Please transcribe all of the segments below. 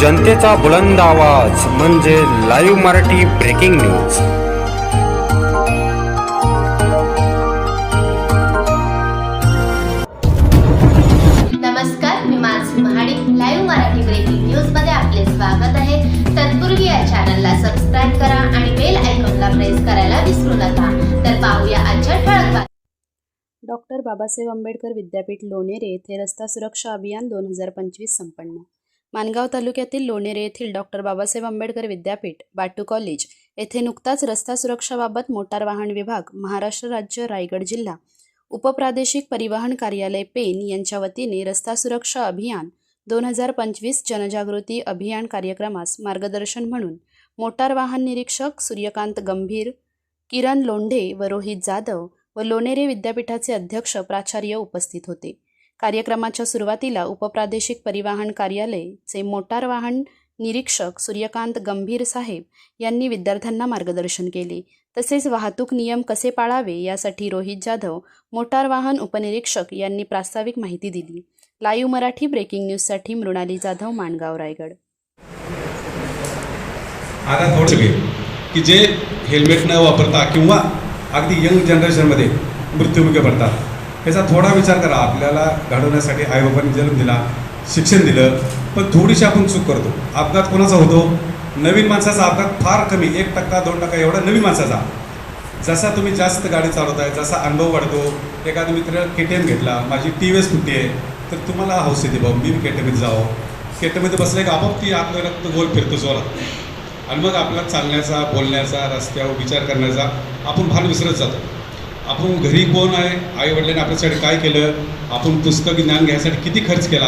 जनतेचा बुलंद आवाज म्हणजे लाईव्ह मराठी ब्रेकिंग न्यूज. नमस्कार मी मानसी महाडिक. लाईव्ह मराठी ब्रेकिंग न्यूजमध्ये आपले स्वागत आहे. तत्पूर्वी या चॅनलला सबस्क्राईब करा आणि बेल आयकॉनला प्रेस करायला विसरू नका. तर पाहूया आजच्या डॉक्टर बाबासाहेब आंबेडकर विद्यापीठ लोणेरे येथे रस्ता सुरक्षा अभियान दोन हजार पंचवीस संपन्न. मानगाव तालुक्यातील लोणेरे येथील डॉक्टर बाबासाहेब आंबेडकर विद्यापीठ बाटू कॉलेज येथे नुकताच रस्ता सुरक्षाबाबत मोटार वाहन विभाग महाराष्ट्र राज्य रायगड जिल्हा उपप्रादेशिक परिवहन कार्यालय पेन यांच्या वतीने रस्ता सुरक्षा अभियान दोन हजार पंचवीस जनजागृती अभियान कार्यक्रमास मार्गदर्शन म्हणून मोटार वाहन निरीक्षक सूर्यकांत गंभीर किरण लोंढे व रोहित जाधव व लोणेरे विद्यापीठाचे अध्यक्ष प्राचार्य उपस्थित होते. कार्यक्रमाच्या सुरुवातीला उपप्रादेशिक परिवहन कार्यालयचे मोटार वाहन निरीक्षक सूर्यकांत गंभीर साहेब यांनी विद्यार्थ्यांना मार्गदर्शन केले. तसेच वाहतूक नियम कसे पाळावे यासाठी रोहित जाधव मोटार वाहन उपनिरीक्षक यांनी प्रास्ताविक माहिती दिली. लाईव्ह मराठी ब्रेकिंग न्यूजसाठी मृणाली जाधव माणगाव रायगड. आता थोडं की जे हेल्मेट न वापरता किंवा अगदी यंग जनरेशनमध्ये मृत्युमुखी पडतात. ह्याचा थोडा विचार करा. आपल्याला घडवण्यासाठी आईबाबांनी जन्म दिला शिक्षण दिलं पण थोडीशी आपण चूक करतो. अपघात कोणाचा होतो? नवीन माणसाचा अपघात फार कमी. एक टक्का दोन टक्का एवढा नवीन माणसाचा. जसा तुम्ही जास्त गाडी चालवताय जसा अनुभव वाढतो. एखादा मित्र के टी एम घेतला माझी टी व्ही एस कुठली आहे तर तुम्हाला हौस येते भाऊ मी के टी एममध्ये जावं. के टी एममध्ये बसलं की आपोआप ती आपलं रक्त गोल फिरतो जोरात. आणि मग आपला चालण्याचा बोलण्याचा रस्त्यावर विचार करण्याचा आपण भान विसरत जातो. आपण घरी कोण आहे आई वडिलांनी आपल्यासाठी काय केलं आपण पुस्तक ज्ञान घ्यायसाठी किती खर्च केला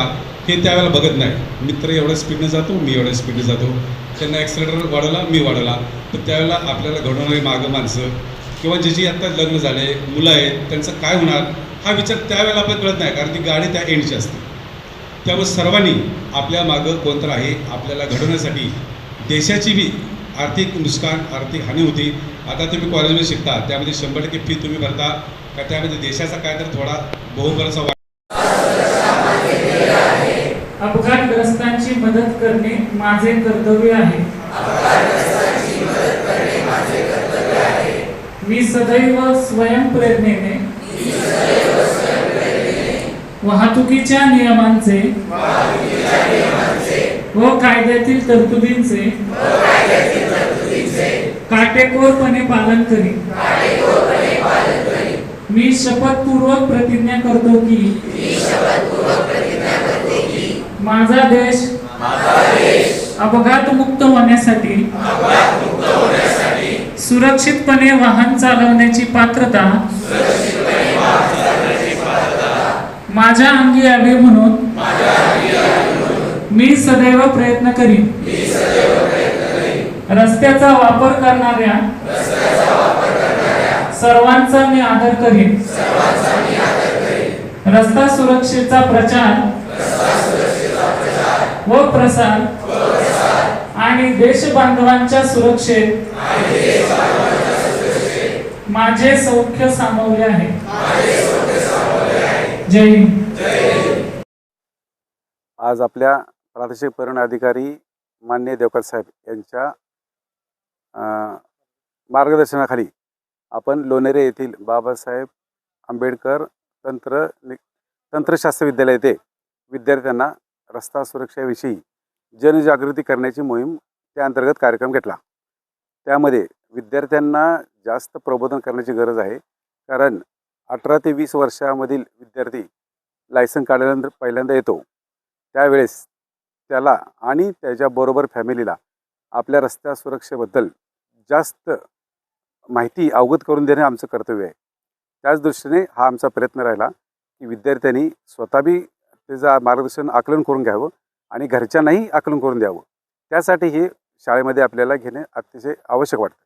हे त्यावेळेला बघत नाही. मित्र एवढ्या स्पीडनं जातो मी एवढ्या स्पीडनं जातो. त्यांना ॲक्सिलेटर वाढवला मी वाढवला. तर त्यावेळेला आपल्याला घडवणारी मागं माणसं किंवा ज्याची आत्ता लग्न झाले मुलं आहेत त्यांचं काय होणार हा विचार त्यावेळेला आपल्याला कळत नाही कारण ती गाडी त्या एंडची असते. त्यामुळे सर्वांनी आपल्या मागं कोणतं आहे आपल्याला घडवण्यासाठी देशाची बी आर्थिक नुकसान आर्थिक हानी होती. आता तुम्ही कॉलेजमध्ये शिकता त्यामध्ये शंभर टक्के फी तुम्ही भरता. का त्यामध्ये देशाचा काय तर थोडा बहुबराचा वाटा अपघातग्रस्तांची मदत करणे माझे कर्तव्य आहे. मी सदैव स्वयंप्रेरणेने वाहतुकीच्या नियमांचे व कायद्यातील तरतुदींचे. काटेकोरपणे पालन करीन. मी शपथपूर्वक प्रतिज्ञा करतो की माझा देश अपघातमुक्त होण्यासाठी सुरक्षितपणे वाहन चालवण्याची पात्रता माझ्या अंगी यावी म्हणून मी सदैव प्रयत्न करीन. रस्त्याचा वापर करणाऱ्या सर्वांचा मी आदर करीन. रस्ता सुरक्षेचा प्रचार व प्रसार आणि देश बांधवांच्या सुरक्षेत माझे सौख्य सामावले आहे. जय हिंद. आज आपल्या प्रादेशिक परिवहन अधिकारी मान्य देवकर साहेब यांच्या मार्गदर्शनाखाली आपण लोणेरे येथील बाबासाहेब आंबेडकर तंत्र नि तंत्रशास्त्र विद्यालय येथे विद्यार्थ्यांना रस्ता सुरक्षेविषयी जनजागृती करण्याची मोहीम त्या अंतर्गत कार्यक्रम घेतला. त्यामध्ये विद्यार्थ्यांना जास्त प्रबोधन करण्याची गरज आहे कारण अठरा ते वीस वर्षामधील विद्यार्थी लायसन काढल्यानंतर पहिल्यांदा येतो. त्यावेळेस त्याला आणि त्याच्याबरोबर फॅमिलीला आपल्या रस्त्या सुरक्षेबद्दल जास्त माहिती अवगत करून देणे आमचं कर्तव्य आहे. त्याच दृष्टीने हा आमचा प्रयत्न राहिला की विद्यार्थ्यांनी स्वतः बी त्याचं मार्गदर्शन आकलन करून घ्यावं आणि घरच्यांनाही आकलन करून द्यावं. त्यासाठी हे शाळेमध्ये आपल्याला घेणे अतिशय आवश्यक वाटतं.